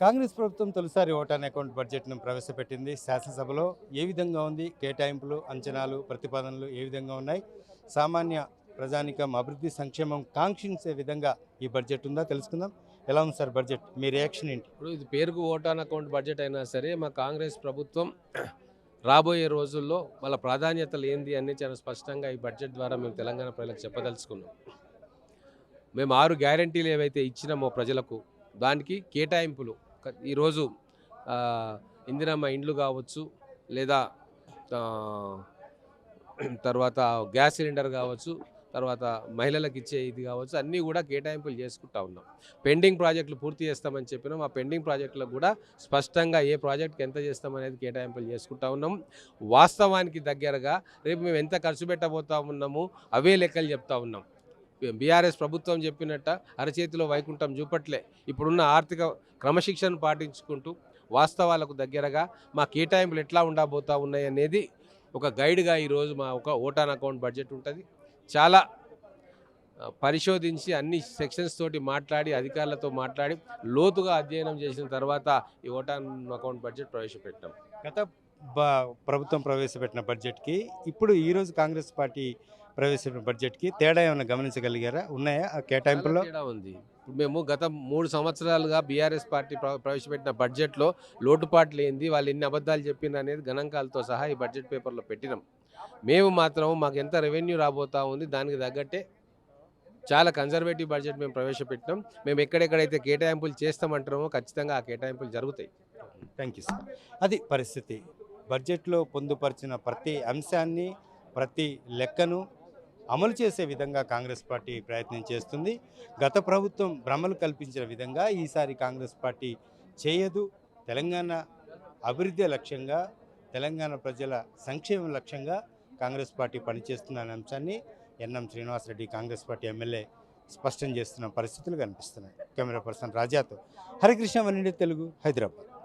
కాంగ్రెస్ ప్రభుత్వం తొలిసారి vote on account బడ్జెట్ను ప్రవేశపెట్టింది. శాసనసభలో ఏ విధంగా ఉంది? కేటాయింపులు అంచనాలు ప్రతిపాదనలు ఏ విధంగా ఉన్నాయి? సామాన్య ప్రజానికం అభివృద్ధి సంక్షేమం కాంక్షించే విధంగా ఈ బడ్జెట్ ఉందా? తెలుసుకుందాం. ఎలా ఉంది సార్ బడ్జెట్? మీ రియాక్షన్ ఏంటి? ఇప్పుడు ఇది పేరుకు ఓటాన్ అకౌంట్ బడ్జెట్ అయినా సరే మా కాంగ్రెస్ ప్రభుత్వం రాబోయే రోజుల్లో వాళ్ళ ప్రాధాన్యతలు ఏంది అని చాలా స్పష్టంగా ఈ బడ్జెట్ ద్వారా మేము తెలంగాణ ప్రజలకు చెప్పదలుచుకున్నాం. మేము ఆరు గ్యారంటీలు ఏవైతే ఇచ్చినామో ప్రజలకు దానికి కేటాయింపులు ఈరోజు ఇందిరమ్మ ఇండ్లు కావచ్చు లేదా తర్వాత గ్యాస్ సిలిండర్ కావచ్చు తర్వాత మహిళలకు ఇచ్చే ఇది కావచ్చు అన్నీ కూడా కేటాయింపులు చేసుకుంటా ఉన్నాం. పెండింగ్ ప్రాజెక్టులు పూర్తి చేస్తామని చెప్పినాం. ఆ పెండింగ్ ప్రాజెక్టులకు కూడా స్పష్టంగా ఏ ప్రాజెక్ట్కి ఎంత చేస్తామనేది కేటాయింపులు చేసుకుంటా ఉన్నాం. వాస్తవానికి దగ్గరగా రేపు మేము ఎంత ఖర్చు పెట్టబోతా ఉన్నాము అవే లెక్కలు చెప్తా ఉన్నాం. బీఆర్ఎస్ ప్రభుత్వం చెప్పినట్ట అరచేతిలో వైకుంఠం చూపట్లే. ఇప్పుడున్న ఆర్థిక క్రమశిక్షణ పాటించుకుంటూ వాస్తవాలకు దగ్గరగా మా కేటాయింపులు ఎట్లా ఉండబోతా ఉన్నాయి అనేది ఒక గైడ్గా ఈరోజు మా ఒక ఓటాన్ అకౌంట్ బడ్జెట్ ఉంటుంది. చాలా పరిశోధించి అన్ని సెక్షన్స్ తోటి మాట్లాడి అధికారులతో మాట్లాడి లోతుగా అధ్యయనం చేసిన తర్వాత ఈ ఓటాన్ అకౌంట్ బడ్జెట్ ప్రవేశపెట్టాం. గత ప్రభుత్వం ప్రవేశపెట్టిన బడ్జెట్కి ఇప్పుడు ఈరోజు కాంగ్రెస్ పార్టీ ప్రవేశపెట్టిన బడ్జెట్కి తేడా ఏమైనా గమనించగలిగారా? ఉన్నాయా? ఆ తేడా ఉంది. ఇప్పుడు మేము గత మూడు సంవత్సరాలుగా బీఆర్ఎస్ పార్టీ ప్ర- ప్రవేశపెట్టిన బడ్జెట్లో లోటుపాట్లు ఏంది వాళ్ళు ఎన్ని అబద్ధాలు చెప్పింది అనేది గణాంకాలతో సహా ఈ బడ్జెట్ పేపర్లో పెట్టినాం. మేము మాత్రం మాకు ఎంత రెవెన్యూ రాబోతా ఉంది దానికి తగ్గట్టే చాలా కన్జర్వేటివ్ బడ్జెట్ మేము ప్రవేశపెట్టినాం. మేము ఎక్కడెక్కడైతే కేటాయింపులు చేస్తామంటున్నామో ఖచ్చితంగా ఆ కేటాయింపులు జరుగుతాయి. Thank you sir. అది పరిస్థితి. బడ్జెట్లో పొందుపరిచిన ప్రతి అంశాన్ని ప్రతి లెక్కను అమలు చేసే విధంగా కాంగ్రెస్ పార్టీ ప్రయత్నం చేస్తుంది. గత ప్రభుత్వం భ్రమలు కల్పించిన విధంగా ఈసారి కాంగ్రెస్ పార్టీ చేయదు. తెలంగాణ అభివృద్ధి లక్ష్యంగా తెలంగాణ ప్రజల సంక్షేమం లక్ష్యంగా కాంగ్రెస్ పార్టీ పనిచేస్తున్న అంశాన్ని NM Srinivasa Reddy Congress party MLA స్పష్టం చేస్తున్న పరిస్థితులు కనిపిస్తున్నాయి. కెమెరా పర్సన్ రాజాతో హరికృష్ణ వన్నిండి తెలుగు హైదరాబాద్.